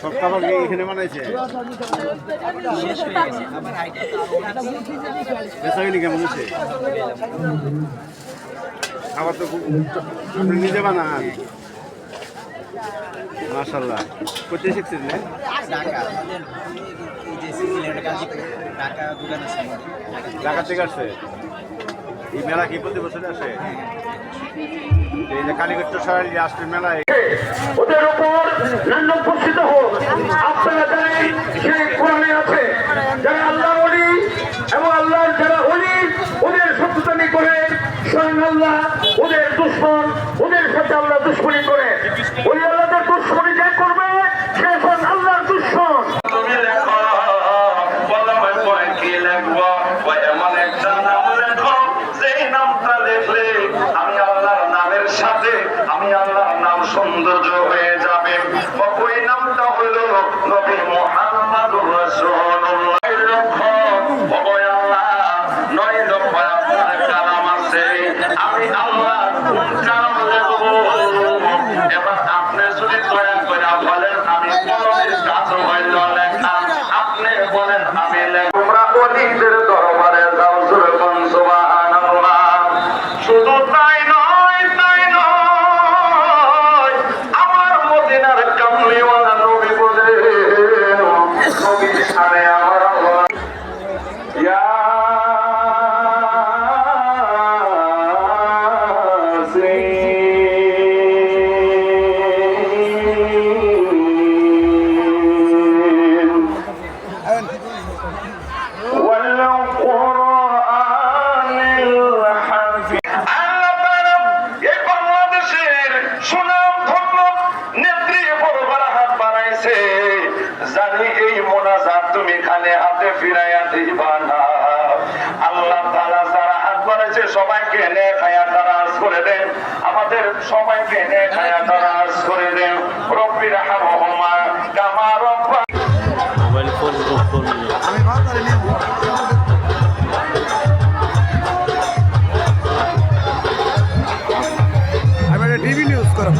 সব খাবার এখানে বানাইছে বেসাগুলি কেমন আছে খাবার তো খুব আপনি নিজে বানান। মাশাল্লাহ কোথায় শিখছেন ঢাকা। এই যে সিজিলের গাজীপুর ঢাকা দোকান আছে ঢাকা থেকে আসছে? এই মেলা কি প্রতি বছর আসে? এই যে কালীঘাট সরাই আসছে মেলায়। ওদের উপর হোক। আপনারা জানেন সেই কোরআনে আছে যারা আল্লাহ অলি এবং আল্লাহর যারা অলি ওদের শত্রুতানি করে স্বয়ং আল্লাহ দুশ্মন, ওদের সাথে আল্লাহ দুশ্মনী করে। ওই আল্লাহদের দুশ্মনী যে করবে, সে স্বয়ং আল্লাহর দুশ্মন। সৌন্দর্য হয়ে যাবে। ওই নামটা হলো নবী মোহাম্মদ এবার আপনি যদি দয়া করে বলেন, আমি কলমের কাজ হইল লেখা আপনি বলেন, আমি তোমরা অলিদের দরবারে যাও সুরকম সুবহানাল্লাহ। শুধু তাই আল্লাহ তাআলা যারা সবাইকে নে খায়া তারাজ করে দেন আমাদের সবাইকে নে খায়া করে দেন। রব্বির হামহুমা কামা মোবাইল ফোন ফোন আমি আমি এটা ইউজ করব।